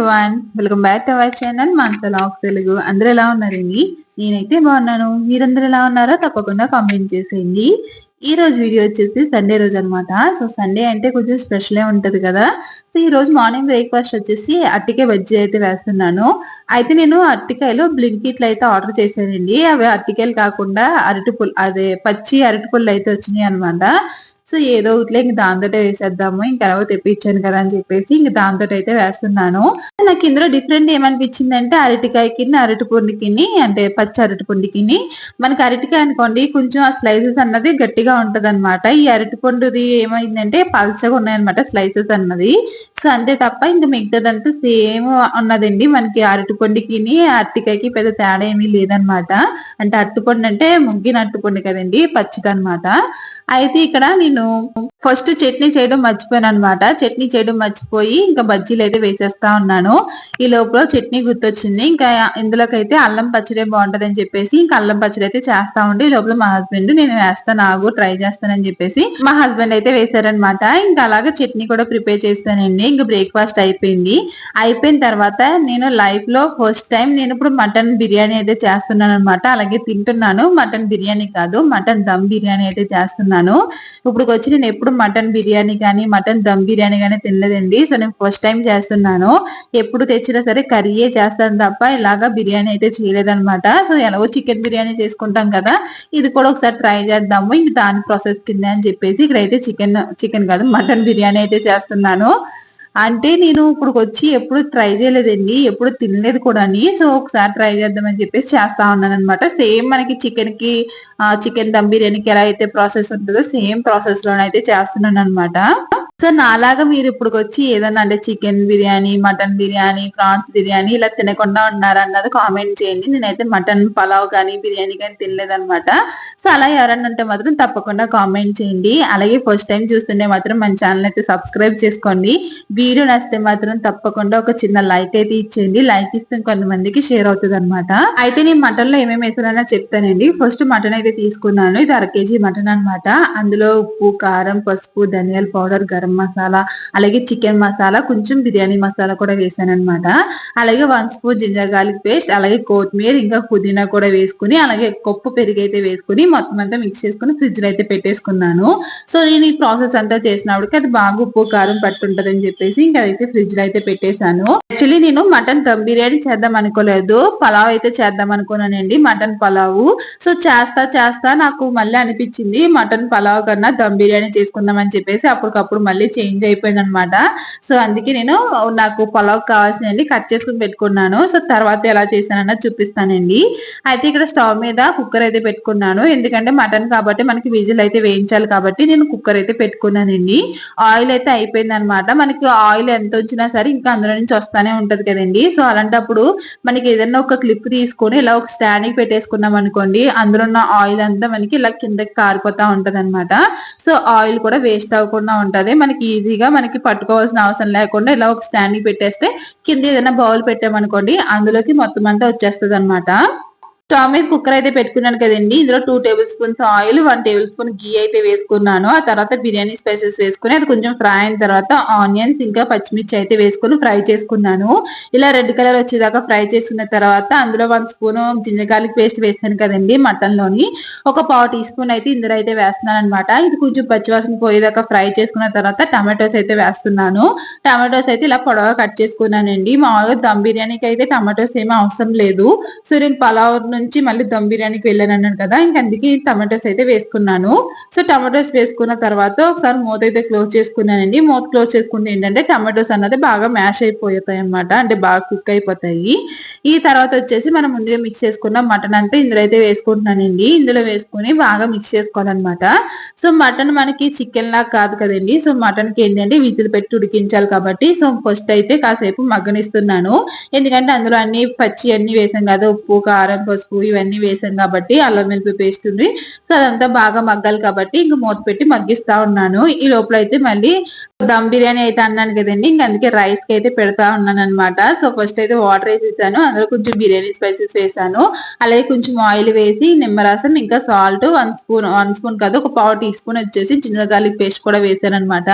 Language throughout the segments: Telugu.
Everyone welcome back to our channel మాన్సల్ of Telugu అందరూ ఎలా ఉన్నారండి నేనైతే బాగున్నాను. మీరందరూ ఎలా ఉన్నారో తప్పకుండా కామెంట్ చేసేయండి. ఈ రోజు వీడియో వచ్చేసి సండే రోజు అనమాట సో సండే అంటే కొంచెం స్పెషలే ఉంటది కదా. సో ఈ రోజు మార్నింగ్ బ్రేక్ఫాస్ట్ వచ్చేసి అట్టికాయ బజ్జీ అయితే వేస్తున్నాను. అయితే నేను అట్టికాయలు బ్లింకిట్లు అయితే ఆర్డర్ చేశానండి. అవి అట్టికాయలు కాకుండా అరటిపుల్ అదే పచ్చి అరటిపుల్లు అయితే వచ్చినాయి అనమాట సో ఏదో ఒకటి ఇంక దాంతో వేసేద్దాము ఇంకా ఎలాగో తెప్పించాను కదా అని చెప్పేసి ఇంక దాంతో అయితే వేస్తున్నాను. నాకు ఇందులో డిఫరెంట్ ఏమనిపించింది అంటే అరటికాయకి అరటి పండుకి అంటే పచ్చి అరటి మనకి అరటికాయ అనుకోండి కొంచెం ఆ స్లైసెస్ అన్నది గట్టిగా ఉంటది అనమాట ఈ అరటి పండుది ఏమైందంటే పల్చగా ఉన్నాయన్నమాట స్లైసెస్ అన్నది. సో అంతే తప్ప ఇంకా మిగతాదంతా సేమ్ ఉన్నదండి. మనకి అరటి పండుకి అరటికాయకి పెద్ద తేడా ఏమీ లేదనమాట అంటే అరటిపండు అంటే ముగ్గిన అరటిపండు కదండి పచ్చిదనమాట అయితే ఇక్కడ నేను నేను ఫస్ట్ చట్నీ చేయడం మర్చిపోయాను అనమాట చట్నీ చేయడం మర్చిపోయి ఇంకా బజ్జీలు అయితే వేసేస్తా ఉన్నాను. ఈ లోపల చట్నీ గుర్తొచ్చింది. ఇంకా ఇందులోకైతే అల్లం పచ్చడి బాగుంటది అని చెప్పేసి ఇంకా అల్లం పచ్చడి అయితే చేస్తా ఉండి ఈ లోపల మా హస్బెండ్ నేను వేస్తాను ఆగు ట్రై చేస్తానని చెప్పేసి మా హస్బెండ్ అయితే వేశారనమాట ఇంకా అలాగే చట్నీ కూడా ప్రిపేర్ చేస్తానండి ఇంకా బ్రేక్ఫాస్ట్ అయిపోయింది. అయిపోయిన తర్వాత నేను లైఫ్లో ఫస్ట్ టైం నేను ఇప్పుడు మటన్ బిర్యానీ అయితే చేస్తున్నాను అనమాట అలాగే తింటున్నాను. మటన్ బిర్యానీ కాదు మటన్ దమ్ బిర్యానీ అయితే చేస్తున్నాను. ఇప్పుడు వచ్చి నేను ఎప్పుడు మటన్ బిర్యానీ కానీ మటన్ దమ్ బిర్యానీ కానీ తినలేదండి. సో నేను ఫస్ట్ టైం చేస్తున్నాను. ఎప్పుడు తెచ్చినా సరే కర్రీయే చేస్తాను తప్ప ఇలాగా బిర్యానీ అయితే చేయలేదన్నమాట. సో ఎలాగో చికెన్ బిర్యానీ చేసుకుంటాం కదా ఇది కూడా ఒకసారి ట్రై చేద్దాము. ఇంక దాని ప్రాసెస్ కింద అని చెప్పేసి ఇక్కడైతే చికెన్ చికెన్ కాదు మటన్ బిర్యానీ అయితే చేస్తున్నాను. అంటే నేను ఇప్పుడు వచ్చి ఎప్పుడు ట్రై చేయలేదండి ఎప్పుడు తినలేదు కూడా సో ఒకసారి ట్రై చేద్దామని చెప్పేసి చేస్తా ఉన్నాను అనమాట సేమ్ మనకి చికెన్కి చికెన్ దమ్ బిర్యానీకి ఎలా అయితే ప్రాసెస్ ఉంటుందో సేమ్ ప్రాసెస్ లోనైతే చేస్తున్నాను అనమాట సో నాలాగా మీరు ఇప్పుడు వచ్చి ఏదన్నా అంటే chicken biryani mutton biryani prawns biryani ఇలా తినకుండా ఉన్నారన్నది కామెంట్ చేయండి. నేనైతే మటన్ పలావ్ కానీ బిర్యానీ కానీ తినలేదన్నమాట. సో అలా ఎవరన్నా ఉంటే మాత్రం తప్పకుండా కామెంట్ చేయండి. అలాగే ఫస్ట్ టైం చూస్తుంటే మాత్రం మన ఛానల్ అయితే సబ్స్క్రైబ్ చేసుకోండి. వీడియో నచ్చితే మాత్రం తప్పకుండా ఒక చిన్న లైక్ అయితే ఇచ్చేయండి. లైక్ ఇస్తే కొంతమందికి షేర్ అవుతుంది అనమాట అయితే నేను మటన్లో ఏమేమి వేసానన్నా చెప్తానండి. ఫస్ట్ మటన్ అయితే తీసుకున్నాను. ఇది అర కేజీ మటన్ అనమాట అందులో ఉప్పు కారం పసుపు ధనియాల పౌడర్ గరం గరం మసాలా అలాగే చికెన్ మసాలా కొంచెం బిర్యానీ మసాలా కూడా వేసాను అనమాట అలాగే one spoon ginger garlic paste అలాగే కొత్తిమీర ఇంకా పుదీనా కూడా వేసుకుని అలాగే కొప్పు పెరుగు అయితే వేసుకుని మొత్తం అంతా మిక్స్ చేసుకుని ఫ్రిడ్జ్లో అయితే పెట్టేసుకున్నాను. సో నేను ఈ ప్రాసెస్ అంతా చేసినప్పటికి అది బాగా ఉప్పు కారం పట్టుంటది అని చెప్పేసి ఇంకా అయితే ఫ్రిడ్జ్లో అయితే పెట్టేశాను. యాక్చువల్లీ నేను మటన్ దమ్ బిర్యానీ చేద్దాం అనుకోలేదు. పలావ్ అయితే చేద్దాం అనుకున్నానండి మటన్ పలావ్. సో చేస్తా చేస్తా నాకు మళ్ళీ అనిపించింది మటన్ పలావ్ కన్నా దమ్ బిర్యానీ చేసుకుందాం అని చెప్పేసి అప్పటికప్పుడు మళ్ళీ మళ్ళీ చేంజ్ అయిపోయింది అనమాట సో అందుకే నేను నాకు పొలావ్ కావాల్సినవి కట్ చేసుకుని పెట్టుకున్నాను. సో తర్వాత ఎలా చేశానన్నది చూపిస్తానండి. అయితే ఇక్కడ స్టవ్ మీద కుక్కర్ అయితే పెట్టుకున్నాను. ఎందుకంటే మటన్ కాబట్టి మనకి విజిల్ అయితే వేయించాలి కాబట్టి నేను కుక్కర్ అయితే పెట్టుకున్నానండి. ఆయిల్ అయితే అయిపోయింది అనమాట మనకి ఆయిల్ ఎంత వచ్చినా సరే ఇంకా అందులో నుంచి వస్తానే ఉంటది కదండి. సో అలాంటప్పుడు మనకి ఏదైనా ఒక క్లిప్ తీసుకొని ఇలా ఒక స్టాండ్ పెట్టేసుకున్నాం అనుకోండి అందులో ఉన్న ఆయిల్ అంతా మనకి ఇలా కిందకి కారిపోతా ఉంటది అనమాట సో ఆయిల్ కూడా వేస్ట్ అవ్వకుండా ఉంటది. మనకి ఈజీగా మనకి పట్టుకోవాల్సిన అవసరం లేకుండా ఇలా ఒక స్టాండింగ్ పెట్టేస్తే కింద ఏదైనా బౌల్ పెట్టామనుకోండి అందులోకి మొత్తం అంతా వచ్చేస్తుంది అనమాట స్టవ్ మీద కుక్కర్ అయితే పెట్టుకున్నాను కదండి. ఇందులో two tablespoons oil one tablespoon ghee అయితే వేసుకున్నాను. ఆ తర్వాత బిర్యానీ స్పైసెస్ వేసుకుని అది కొంచెం ఫ్రై అయిన తర్వాత ఆనియన్స్ ఇంకా పచ్చిమిర్చి అయితే వేసుకుని ఫ్రై చేసుకున్నాను. ఇలా రెడ్ కలర్ వచ్చేదాకా ఫ్రై చేసుకున్న తర్వాత అందులో one spoon ginger garlic paste వేస్తాను కదండి మటన్లోని. ఒక పావు టీ స్పూన్ అయితే ఇందులో అయితే వేస్తున్నాను అనమాట ఇది కొంచెం పచ్చివాసన పోయేదాకా ఫ్రై చేసుకున్న తర్వాత టమాటోస్ అయితే వేస్తున్నాను. టమాటోస్ అయితే ఇలా పొడవగా కట్ చేసుకున్నానండి. మామూలుగా దమ్ బిర్యానీకి అయితే టమాటోస్ ఏమీ అవసరం లేదు. సో నేను పలావ్ నుంచి మళ్ళీ దమ్ బిర్యానీకి వెళ్ళాను అన్నాను కదా ఇంక అందుకే టమాటోస్ అయితే వేసుకున్నాను. సో టమాటోస్ వేసుకున్న తర్వాత ఒకసారి మూత అయితే క్లోజ్ చేసుకున్నానండి. మూత క్లోజ్ చేసుకుంటే ఏంటంటే టమాటోస్ అన్నది బాగా మ్యాష్ అయిపోతాయి అనమాట అంటే బాగా కుక్ అయిపోతాయి. ఈ తర్వాత వచ్చేసి మనం ముందుగా మిక్స్ చేసుకున్న మటన్ అంతా ఇందులో అయితే వేసుకుంటున్నానండి. ఇందులో వేసుకుని బాగా మిక్స్ చేసుకోవాలన్నమాట. సో మటన్ మనకి చికెన్ లాగా కాదు కదండి. సో మటన్కి ఏంటంటే విజిల్ పెట్టి ఉడికించాలి కాబట్టి సో ఫస్ట్ అయితే కాసేపు మగ్గనిస్తున్నాను. ఎందుకంటే అందులో అన్ని పచ్చి అన్ని వేసాం కదా ఉప్పు కారం పసుపు పసుపు ఇవన్నీ వేసాం కాబట్టి అల్లం వెల్లుల్లి పేస్ట్ ఉంది. సో అదంతా బాగా మగ్గాలి కాబట్టి ఇంక మూత పెట్టి మగ్గిస్తా ఉన్నాను. ఈ లోపల అయితే మళ్ళీ దమ్ బిర్యానీ అయితే అన్నాను కదండి. ఇంక అందుకే రైస్కి అయితే పెడతా ఉన్నాను అనమాట సో ఫస్ట్ అయితే వాటర్ వేసేసాను. అందులో కొంచెం బిర్యానీ స్పైసెస్ వేసాను. అలాగే కొంచెం ఆయిల్ వేసి నిమ్మరసం ఇంకా salt one spoon one spoon కాదు ఒక పావు టీ స్పూన్ వచ్చేసి జింజర్ గార్లిక్ పేస్ట్ కూడా వేసాను అనమాట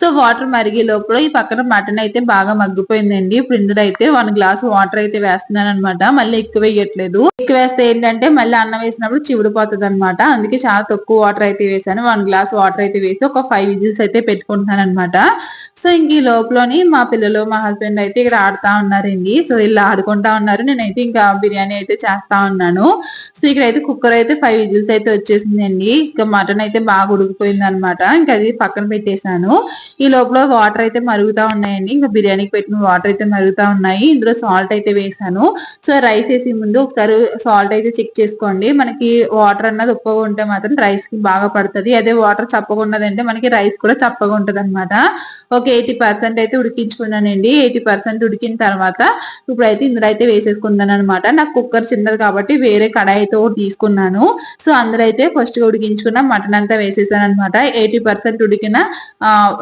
సో వాటర్ మరిగే లోపల ఈ పక్కన మటన్ అయితే బాగా మగ్గిపోయిందండి. ఇప్పుడు ఇందులో అయితే వన్ గ్లాస్ వాటర్ అయితే వేస్తున్నాను అనమాట మళ్ళీ ఎక్కువ వేయట్లేదు. ఎక్కువ వేస్తే ఏంటంటే మళ్ళీ అన్నం వేసినప్పుడు చివుడిపోతుంది అనమాట అందుకే చాలా తక్కువ వాటర్ అయితే వేసాను. వన్ గ్లాస్ వాటర్ అయితే వేసి ఒక ఫైవ్ విజిల్స్ అయితే పెట్టుకుంటున్నాను అనమాట అనమాట సో ఇంక ఈ లోపలని మా పిల్లలు మా హస్బెండ్ అయితే ఇక్కడ ఆడుతా ఉన్నారండి. సో ఇలా ఆడుకుంటా ఉన్నారు. నేనైతే ఇంకా బిర్యానీ అయితే చేస్తా ఉన్నాను. సో ఇక్కడ అయితే కుక్కర్ అయితే ఫైవ్ విజిల్స్ అయితే వచ్చేసిందండి. ఇంకా మటన్ అయితే బాగా ఉడికిపోయింది అనమాట ఇంకా అది పక్కన పెట్టేశాను. ఈ లోపల వాటర్ అయితే మరుగుతా ఉన్నాయండి. ఇంకా బిర్యానీకి పెట్టిన వాటర్ అయితే మరుగుతా ఉన్నాయి. ఇందులో సాల్ట్ అయితే వేసాను సో రైస్ వేసి ముందు ఒకసారి సాల్ట్ అయితే చెక్ చేసుకోండి. మనకి వాటర్ అన్నది ఉప్పగా ఉంటే మాత్రం రైస్కి బాగా పడుతుంది. అదే వాటర్ చప్పగా ఉన్నదంటే మనకి రైస్ కూడా చప్పగా ఉంటది అనమాట ఒక ఎయిటీ పర్సెంట్ అయితే ఉడికించుకున్నానండి. ఎయిటీ పర్సెంట్ ఉడికిన తర్వాత ఇప్పుడైతే ఇందులో అయితే వేసేసుకున్నాను అనమాట నాకు కుక్కర్ చిన్నది కాబట్టి వేరే కడాయి అయితే ఒకటి తీసుకున్నాను. సో అందులో అయితే ఫస్ట్గా ఉడికించుకున్న మటన్ అంతా వేసేసాను అనమాట ఎయిటీ పర్సెంట్ ఉడికిన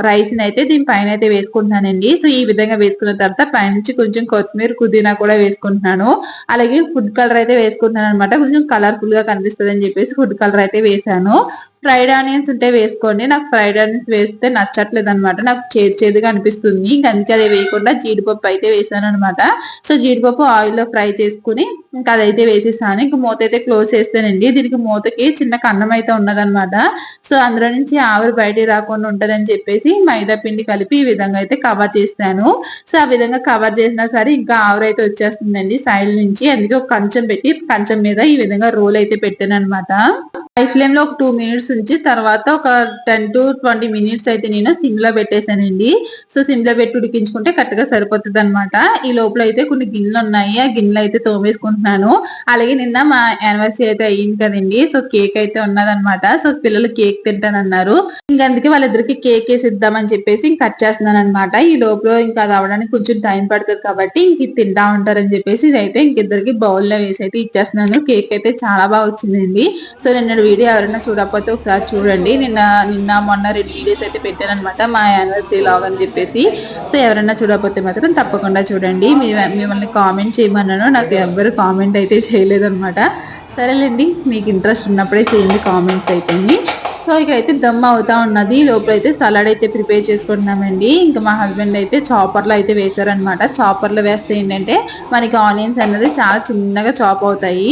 రైస్ని అయితే దీని పైన అయితే వేసుకుంటున్నానండి. సో ఈ విధంగా వేసుకున్న తర్వాత పైనుంచి కొంచెం కొత్తిమీర పుదీనా కూడా వేసుకుంటున్నాను. అలాగే ఫుడ్ కలర్ అయితే వేసుకుంటున్నాను అనమాట కొంచెం కలర్ఫుల్గా కనిపిస్తుంది అని చెప్పేసి ఫుడ్ కలర్ అయితే వేసాను. ఫ్రైడ్ ఆనియన్స్ ఉంటే వేసుకోండి. నాకు ఫ్రైడ్ ఆనియన్స్ వేస్తే నచ్చట్లేదు అనమాట నాకు చేదు చేదుగా అనిపిస్తుంది. ఇంకా అందుకే అది వేయకుండా జీడిపప్పు అయితే వేసాను అనమాట సో జీడిపప్పు ఆయిల్లో ఫ్రై చేసుకుని ఇంకా అదైతే వేసేసాను. ఇంక మూత అయితే క్లోజ్ చేస్తానండి. దీనికి మూతకి చిన్న కన్నం అయితే ఉన్నదనమాట సో అందులో నుంచి ఆవిరి బయట రాకుండా ఉంటదని చెప్పేసి మైదా పిండి కలిపి ఈ విధంగా అయితే కవర్ చేస్తాను. సో ఆ విధంగా కవర్ చేసినా సరే ఇంకా ఆవిరి అయితే వచ్చేస్తుందండి సైడ్ నుంచి. అందుకే ఒక కంచం పెట్టి కంచం మీద ఈ విధంగా రోల్ అయితే పెట్టాను అనమాట హై ఫ్లేమ్లో ఒక టూ మినిట్స్ ఉంచి తర్వాత ఒక టెన్ టు ట్వంటీ మినిట్స్ అయితే నేను సిమ్లో పెట్టేశానండి. సో సిమ్లో పెట్టి ఉడికించుకుంటే కరెక్ట్గా సరిపోతుంది అనమాట ఈ లోపల అయితే కొన్ని గిన్నెలు ఉన్నాయి. ఆ గిన్నెలు అయితే తోమేసుకుంటున్నాను. అలాగే నిన్న మా యానివర్సరీ అయితే అయ్యింది కదండి. సో కేక్ అయితే ఉన్నదన్నమాట. సో పిల్లలు కేక్ తింటానన్నారు. ఇంకా అందుకే వాళ్ళిద్దరికి కేక్ వేసి ఇద్దామని చెప్పేసి ఇంక కట్ చేస్తున్నాను అనమాట ఈ లోపల ఇంకా అది అవడానికి కొంచెం టైం పడుతుంది కాబట్టి ఇంక తింటా ఉంటారని చెప్పేసి ఇదైతే ఇంక ఇద్దరికి బౌల్లో వేసి అయితే ఇచ్చేస్తున్నాను. కేక్ అయితే చాలా బాగా వచ్చిందండి. సో నిన్న వీడియో ఎవరైనా చూడకపోతే ఒకసారి చూడండి. నిన్న నిన్న మొన్న రెండు వీడియోస్ అయితే పెట్టాను అనమాట మా యానివర్సరీ లాగ్ అని చెప్పేసి. సో ఎవరైనా చూడకపోతే మాత్రం తప్పకుండా చూడండి. మిమ్మల్ని కామెంట్ చేయమన్నాను. నాకు ఎవ్వరు కామెంట్ అయితే చేయలేదన్నమాట. సరేలేండి. మీకు ఇంట్రెస్ట్ ఉన్నప్పుడే చేయండి కామెంట్స్ అయితే సో ఇక అయితే దమ్ అవుతా ఉన్నది. లోపల అయితే సలాడ్ అయితే ప్రిపేర్ చేసుకుంటున్నామండి. ఇంకా మా హస్బెండ్ అయితే చాపర్లో అయితే వేశారనమాట చాపర్లో వేస్తే ఏంటంటే మనకి ఆనియన్స్ అనేది చాలా చిన్నగా చాప్ అవుతాయి.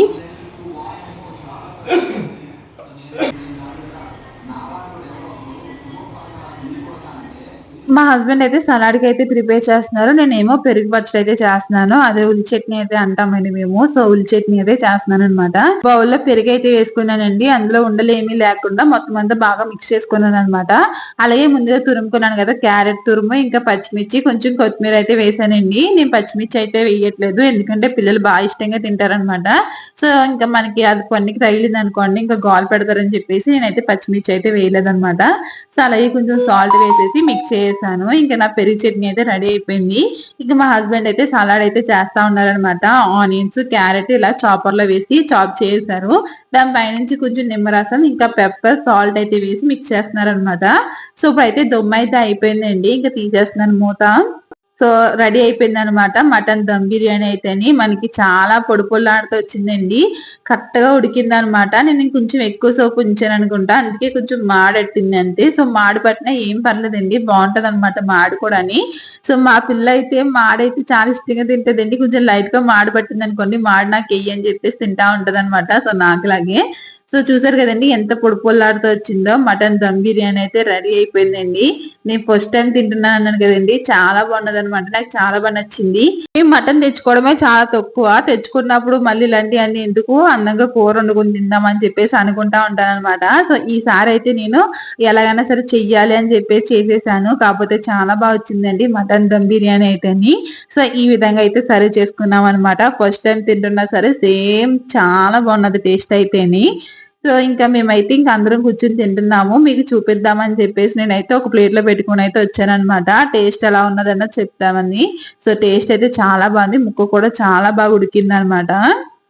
మా హస్బెండ్ అయితే సలాడ్కి అయితే ప్రిపేర్ చేస్తున్నారు. నేనేమో పెరుగు పచ్చడి అయితే చేస్తున్నాను. అదే ఉల్లి చట్నీ అయితే అంటామండి మేము. సో ఉల్లి చట్నీ అయితే చేస్తున్నాను అనమాట బౌల్లో పెరుగు అయితే వేసుకున్నానండి. అందులో ఉండలు ఏమీ లేకుండా మొత్తం అంతా బాగా మిక్స్ చేసుకున్నాను అనమాట అలాగే ముందుగా తురుముకున్నాను కదా క్యారెట్ తురుము ఇంకా పచ్చిమిర్చి కొంచెం కొత్తిమీర అయితే వేసానండి. నేను పచ్చిమిర్చి అయితే వేయట్లేదు. ఎందుకంటే పిల్లలు బాగా ఇష్టంగా తింటారనమాట సో ఇంకా మనకి అది కొన్నికి తగిలింది అనుకోండి ఇంకా గాల్ పెడతారని చెప్పేసి నేనైతే పచ్చిమిర్చి అయితే వేయలేదన్నమాట. సో అలాగే కొంచెం సాల్ట్ వేసేసి మిక్స్ చేసి చేశాను. ఇంకా నా పెరుగు చట్నీ అయితే రెడీ అయిపోయింది. ఇంకా మా హస్బెండ్ అయితే సలాడ్ అయితే చేస్తా ఉన్నారనమాట ఆనియన్స్ క్యారెట్ ఇలా చాపర్లో వేసి చాప్ చేశారు. దాని పైనుంచి కొంచెం నిమ్మరసం ఇంకా పెప్పర్ సాల్ట్ అయితే వేసి మిక్స్ చేస్తున్నారు అనమాట సో ఇప్పుడైతే దొమ్మ అయితే అయిపోయిందండి. ఇంకా తీసేస్తున్నాను మూత. సో రెడీ అయిపోయింది అనమాట మటన్ దమ్ బిర్యానీ అయితేని మనకి చాలా పొడి పొల్లాడుతూ వచ్చిందండి. కరెక్ట్గా ఉడికింది అనమాట నేను కొంచెం ఎక్కువ సోపు ఉంచాను అనుకుంటా. అందుకే కొంచెం మాడట్టింది అంతే. సో మాడి పట్టినా ఏం పర్లేదండి. బాగుంటది అనమాట మాడి కూడా అని సో మా పిల్ల అయితే మాడైతే చాలా ఇష్టంగా తింటదండి. కొంచెం లైట్గా మాడి పట్టింది అనుకోండి మాడి నాకు వెయ్యి అని చెప్పేసి తింటా ఉంటది అనమాట సో నాకులాగే సో చూసారు కదండి ఎంత పొడి పొల్లాడుతూ వచ్చిందో. మటన్ దమ్ బిర్యానీ అయితే రెడీ అయిపోయిందండి. నేను ఫస్ట్ టైం తింటున్నాను అన్నాను కదండి చాలా బాగున్నది అనమాట నాకు చాలా బాగా నచ్చింది. ఈ మటన్ తెచ్చుకోవడమే చాలా తక్కువ. తెచ్చుకున్నప్పుడు మళ్ళీ ఇలాంటివన్నీ ఎందుకు అందంగా కూర వండుకొని తిందామని చెప్పేసి అనుకుంటా ఉంటాను అనమాట సో ఈసారి అయితే నేను ఎలాగైనా సరే చెయ్యాలి అని చెప్పేసి చేసేసాను. కాకపోతే చాలా బాగా వచ్చిందండి మటన్ దమ్ బిర్యానీ అయితే సో ఈ విధంగా అయితే సర్వ్ చేసుకున్నాం అనమాట ఫస్ట్ టైం తింటున్నా సరే సేమ్ చాలా బాగున్నది టేస్ట్ అయితేని. సో ఇంకా మేమైతే ఇంకా అందరం కూర్చొని తింటున్నాము. మీకు చూపిద్దామని చెప్పేసి నేనైతే ఒక ప్లేట్లో పెట్టుకుని అయితే వచ్చానమాట టేస్ట్ ఎలా ఉన్నదన్న చెప్తామని. సో టేస్ట్ అయితే చాలా బాగుంది. ముక్క కూడా చాలా బాగా ఉడికిందనమాట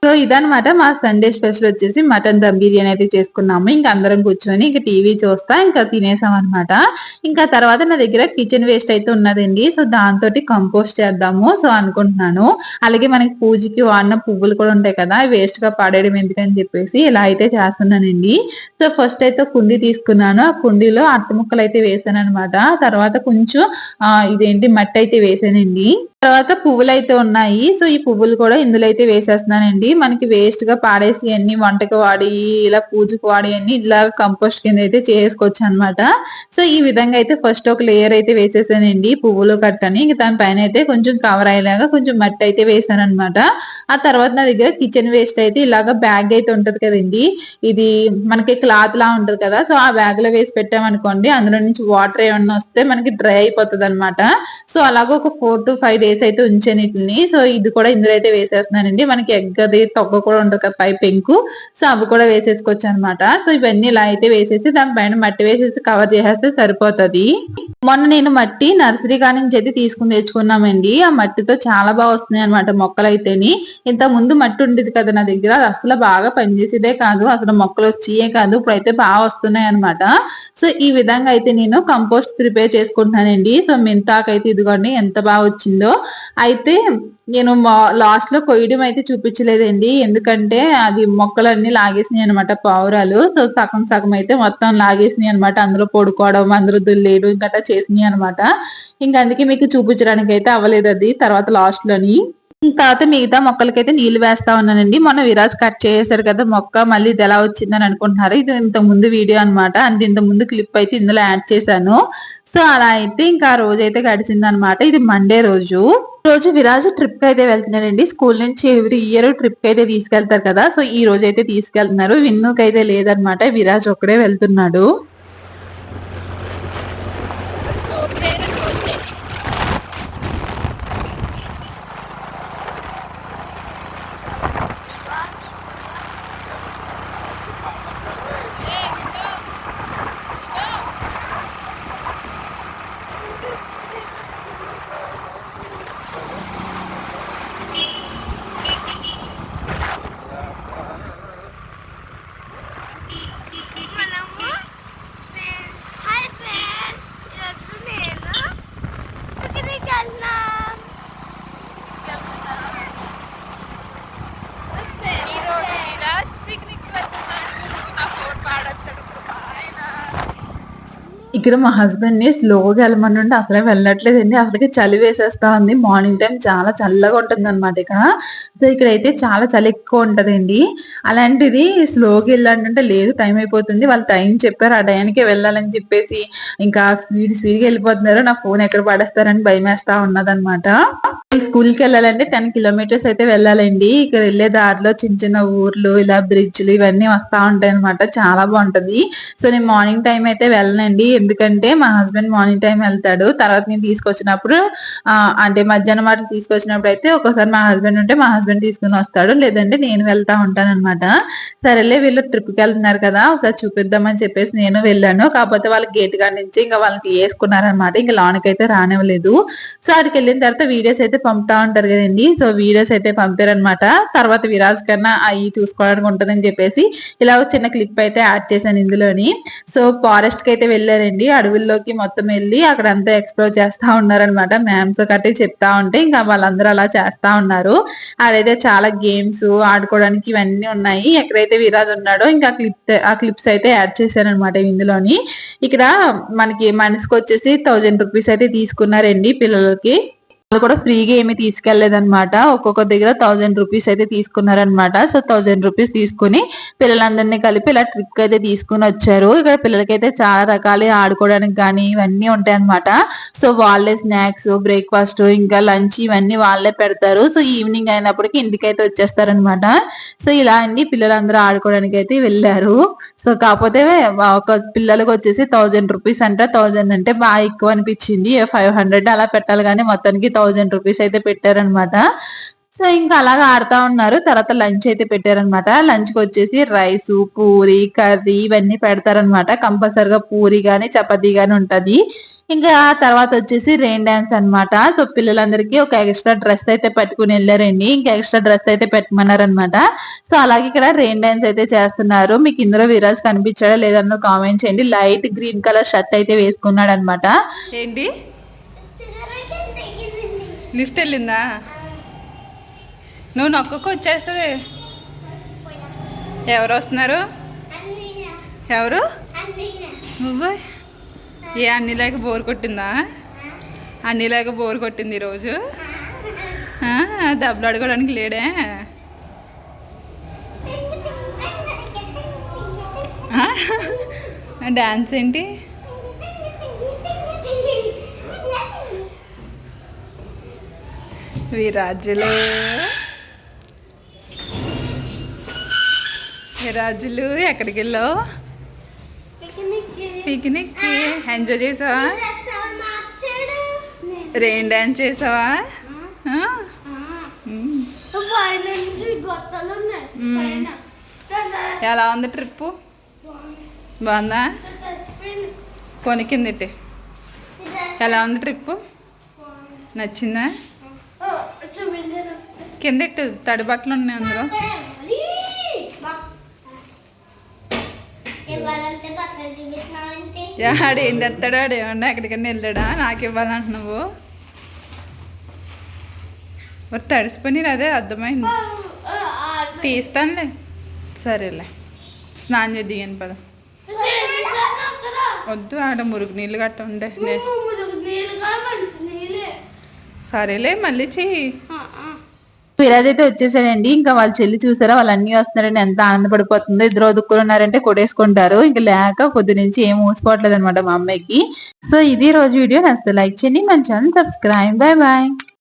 సో ఇదనమాట మా సండే స్పెషల్ వచ్చేసి మటన్ దమ్ బిర్యానీ అయితే చేసుకున్నాము. ఇంకా అందరం కూర్చొని ఇంకా టీవీ చూస్తా ఇంకా తినేసాం అనమాట ఇంకా తర్వాత నా దగ్గర కిచెన్ వేస్ట్ అయితే ఉన్నదండి. సో దాంతో కంపోస్ట్ చేద్దాము. సో అనుకుంటున్నాను. అలాగే మనకి పూజకి వాడిన పువ్వులు కూడా ఉంటాయి కదా వేస్ట్గా పడేయడం ఎందుకని చెప్పేసి ఇలా అయితే చేస్తున్నానండి. సో ఫస్ట్ అయితే కుండీ తీసుకున్నాను. ఆ కుండీలో అట్ట ముక్కలు అయితే వేసాను అనమాట తర్వాత కొంచెం ఇదేంటి మట్టి అయితే వేసానండి. తర్వాత పువ్వులు అయితే ఉన్నాయి. సో ఈ పువ్వులు కూడా ఇందులో అయితే వేసేస్తున్నానండి. మనకి వేస్ట్గా పాడేసి అన్ని వంటకి వాడి ఇలా పూజకు వాడి అన్ని ఇలా కంపోస్ట్ కింద అయితే చేసుకోవచ్చు అనమాట సో ఈ విధంగా అయితే ఫస్ట్ ఒక లేయర్ అయితే వేసేసానండి పువ్వులు కట్టని. దాని పైన అయితే కొంచెం కవర్ అయ్యేలాగా కొంచెం మట్టి అయితే వేసాను అనమాట ఆ తర్వాత నా దగ్గర కిచెన్ వేస్ట్ అయితే ఇలాగ బ్యాగ్ అయితే ఉంటది కదండి. ఇది మనకి క్లాత్ లా ఉంటది కదా. సో ఆ బ్యాగ్లో వేసి పెట్టామనుకోండి అందులో నుంచి వాటర్ ఏమన్నా వస్తే మనకి డ్రై అయిపోతుంది అనమాట సో అలాగే ఒక ఫోర్ టు ఫైవ్ డేస్ అయితే ఉంచాను వీటిని సో ఇది కూడా ఇందులో అయితే వేసేస్తున్నానండి. మనకి ఎగ్ అది తొక్క కూడా ఉండదు కదా పై పెంకు. సో అవి కూడా వేసేసుకోవచ్చు అనమాట సో ఇవన్నీ ఇలా అయితే వేసేసి దాని పైన మట్టి వేసేసి కవర్ చేసేస్తే సరిపోతుంది. మొన్న నేను మట్టి నర్సరీ కాడి నుంచి అయితే తీసుకుని తెచ్చుకున్నామండి. ఆ మట్టితో చాలా బాగా వస్తున్నాయి అనమాట మొక్కలు అయితేని ఇంత ముందు మట్టి ఉండేది కదా నా దగ్గర. అది అసలు బాగా పనిచేసేదే కాదు. అసలు మొక్కలు వచ్చియే కాదు. ఇప్పుడైతే బాగా వస్తున్నాయి అనమాట సో ఈ విధంగా అయితే నేను కంపోస్ట్ ప్రిపేర్ చేసుకుంటున్నానండి. సో మెంతాకైతే ఇదిగోండి ఎంత బాగా వచ్చిందో. అయితే నేను లాస్ట్లో కొయ్యడం అయితే చూపించలేదండి. ఎందుకంటే అది మొక్కలన్నీ లాగేసినాయి అనమాట పావురాలు. సో సగం సగం అయితే మొత్తం లాగేసినాయి అనమాట అందులో పొడుకోవడం అందులో దుల్లేయడం ఇంకా చేసినాయి అనమాట ఇంకా అందుకే మీకు చూపించడానికి అయితే అవ్వలేదు అది తర్వాత లాస్ట్లోని. తర్వాత మిగతా మొక్కలకైతే నీళ్ళు వేస్తా ఉన్నానండి. మొన్న విరాజ్ కట్ చేశారు కదా మొక్క మళ్ళీ ఇది ఎలా వచ్చిందని అనుకుంటున్నారు? ఇది ఇంత ముందు వీడియో అనమాట అంటే ఇంత ముందు క్లిప్ అయితే ఇందులో యాడ్ చేశాను. సో అలా అయితే ఇంకా ఆ రోజు అయితే గడిచింది అనమాట ఇది మండే రోజు. రోజు విరాజు ట్రిప్కి అయితే వెళ్తున్నాడండి. స్కూల్ నుంచి ఎవ్రీ ఇయర్ ట్రిప్కి అయితే తీసుకెళ్తారు కదా. సో ఈ రోజు అయితే తీసుకెళ్తున్నారు. విన్నుకైతే లేదనమాట విరాజ్ ఒక్కడే వెళ్తున్నాడు మనము హాయ్ ఫ్రెండ్స్ ఈరోజు నేను పిక్నిక్ వెళ్తున్నాం ఈరోజు విరాజ్ పిక్నిక్ వెళ్తున్నాడు నా ఫోన్ పాడతాడు ఆయన ఇక్కడ మా హస్బెండ్ని స్లోగా వెళ్ళమనంటే అసలే వెళ్ళట్లేదండి. అసలుకి చలి వేసేస్తా ఉంది. మార్నింగ్ టైం చాలా చల్లగా ఉంటుంది అనమాట ఇక్కడ. సో ఇక్కడ అయితే చాలా చలి ఎక్కువ ఉంటదండి. అలాంటిది స్లోగా వెళ్ళాలంటే లేదు టైం అయిపోతుంది. వాళ్ళు టైం చెప్పారు ఆ టైంకే వెళ్ళాలని చెప్పేసి ఇంకా స్పీడ్ స్పీడ్గా వెళ్ళిపోతున్నారు. నా ఫోన్ ఎక్కడ పడేస్తారని భయమేస్తా ఉన్నదనమాట ఉన్నదన్నమాట. స్కూల్కి వెళ్ళాలంటే టెన్ కిలోమీటర్స్ అయితే వెళ్ళాలండి. ఇక్కడ వెళ్ళే దారిలో చిన్న చిన్న ఊర్లు ఇలా బ్రిడ్జ్లు ఇవన్నీ వస్తా ఉంటాయి అనమాట చాలా బాగుంటది. సో నేను మార్నింగ్ టైం అయితే వెళ్ళనండి. ఎందుకంటే మా హస్బెండ్ మార్నింగ్ టైం వెళ్తాడు. తర్వాత నేను తీసుకొచ్చినప్పుడు అంటే మధ్యాహ్నం మాట తీసుకొచ్చినప్పుడు అయితే ఒకసారి మా హస్బెండ్ ఉంటే మా హస్బెండ్ తీసుకుని వస్తాడు. లేదంటే నేను వెళ్తా ఉంటాను అనమాట సరేలే వీళ్ళు ట్రిప్కి వెళ్తున్నారు కదా ఒకసారి చూపిద్దామని చెప్పేసి నేను వెళ్ళాను. కాకపోతే వాళ్ళ గేట్ కాడ నుంచి ఇంకా వాళ్ళకి వేసుకున్నారనమాట ఇంకా లోనికి అయితే రానివ్వలేదు. సో అక్కడికి వెళ్ళిన తర్వాత వీడియోస్ అయితే పంపుతా ఉంటారు కదండి. సో వీడియోస్ అయితే పంపారనమాట తర్వాత విరాజ్ కన్నా అవి చూసుకోవడానికి ఉంటుందని చెప్పేసి ఇలా ఒక చిన్న క్లిప్ అయితే యాడ్ చేశాను ఇందులోని. సో ఫారెస్ట్కి అయితే వెళ్ళారండి. అడవుల్లోకి మొత్తం వెళ్ళి అక్కడ అంతా ఎక్స్ప్లోర్ చేస్తా ఉన్నారనమాట. మ్యామ్స్ కట్టి చెప్తా ఉంటే ఇంకా వాళ్ళందరూ అలా చేస్తా ఉన్నారు. అదైతే చాలా గేమ్స్ ఆడుకోవడానికి ఇవన్నీ ఉన్నాయి. ఎక్కడైతే విరాజ్ ఉన్నాడో ఇంకా క్లిప్ ఆ క్లిప్స్ అయితే యాడ్ చేశాను అనమాట ఇందులోని. ఇక్కడ మనకి మనిషికి వచ్చేసి థౌజండ్ రూపీస్ అయితే తీసుకున్నారండి పిల్లలకి. కూడా ఫ్రీగా ఏమి తీసుకెళ్ళేదన్నమాట ఒక్కొక్క దగ్గర థౌజండ్ రూపీస్ అయితే తీసుకున్నారనమాట సో థౌజండ్ రూపీస్ తీసుకుని పిల్లలందరినీ కలిపి ఇలా ట్రిప్ అయితే తీసుకుని వచ్చారు. ఇక్కడ పిల్లలకైతే చాలా రకాలు ఆడుకోవడానికి కానీ ఇవన్నీ ఉంటాయి అనమాట సో వాళ్ళే స్నాక్స్ బ్రేక్ఫాస్ట్ ఇంకా లంచ్ ఇవన్నీ వాళ్ళే పెడతారు. సో ఈవినింగ్ అయినప్పటికీ ఇంటికైతే వచ్చేస్తారనమాట సో ఇలా అండి పిల్లలందరూ ఆడుకోవడానికి అయితే వెళ్ళారు. సో కాకపోతే ఒక పిల్లలకు వచ్చేసి థౌజండ్ రూపీస్ అంటే. థౌజండ్ అంటే బాగా ఎక్కువ అనిపించింది. ఫైవ్ హండ్రెడ్ అలా పెట్టాలి కానీ మొత్తానికి థౌజండ్ రూపీస్ అయితే పెట్టారనమాట. సో ఇంకా అలాగా ఆడుతా ఉన్నారు. తర్వాత లంచ్ అయితే పెట్టారనమాట. లంచ్కి వచ్చేసి రైస్ పూరి కర్రీ ఇవన్నీ పెడతారనమాట. కంపల్సరిగా పూరి కానీ చపాతీ కానీ ఉంటుంది. ఇంకా ఆ తర్వాత వచ్చేసి రెయిన్ డాన్స్ అన్నమాట. సో పిల్లలందరికీ ఒక ఎక్స్ట్రా డ్రెస్ అయితే పెట్టుకుని వెళ్ళారండి. ఇంకా ఎక్స్ట్రా డ్రెస్ అయితే పెట్టమన్నారు అనమాట సో అలాగే ఇక్కడ రెయిన్ డాన్స్ అయితే చేస్తున్నారు. మీకు ఇందులో విరాజ్ కనిపించాడా లేదన్న కామెంట్ చేయండి. లైట్ గ్రీన్ కలర్ షర్ట్ అయితే వేసుకున్నాడు అనమాట ఏంటి. లిఫ్ట్ వెళ్ళిందా? నువ్వు నొక్కకు వచ్చేస్తుంది. ఎవరు వస్తున్నారు? ఎవరు. నువ్వు? ఏ అన్ని బోర్ కొట్టిందా? అన్ని బోర్ కొట్టింది ఈరోజు? దెబ్బలు అడగడానికి లేడే? డ్యాన్స్ డాన్స్ ఏంటి? విరాజులు. విరాజులు ఎక్కడికి వెళ్ళావు పిక్నిక్ ఎంజాయ్ చేసావా? రెయిన్ డాన్స్ చేసావా. కదా, ఎలా ఉంది ట్రిప్పు బాగుందా తడిసిపోయింది. పోనీ కిందటి ఇది ఎలా ఉంది ట్రిప్పు నచ్చిందా. కిందెట్టు తడి బట్టలు ఉన్నాయి అందులో. ఇవ్వాలంటే బట్టలు ఆడు ఏం తెస్తాడు ఆడు ఏమన్నా ఎక్కడికైనా వెళ్ళాడా? నాకు ఇవ్వాలంటున్నావు. మరి తడిసిపోయి అదే అర్థమైంది. తీస్తానులే. సరేలే. స్నానం చేద్ది అని పద. వద్దు ఆడ మురుగు నీళ్ళు గట్ట ఉండే. సరేలే మళ్ళీ చెయ్యి. ఆ, అయితే వచ్చేసాడండి ఇంకా వాళ్ళ చెల్లి చూసారా? వాళ్ళు అన్ని వస్తున్నారని ఎంత ఆనందపడిపోతుందో. ఇద్దరు వదుక్కులు ఉన్నారంటే కొట్టేసుకుంటారు. ఇంకా లేక పొద్దు నుంచి ఏం మూసిపోవట్లేదు అనమాట మా అమ్మాయికి. సో ఇది రోజు వీడియో. నచ్చితే లైక్ చేయండి. మన ఛానల్ సబ్స్క్రైబ్. Bye bye.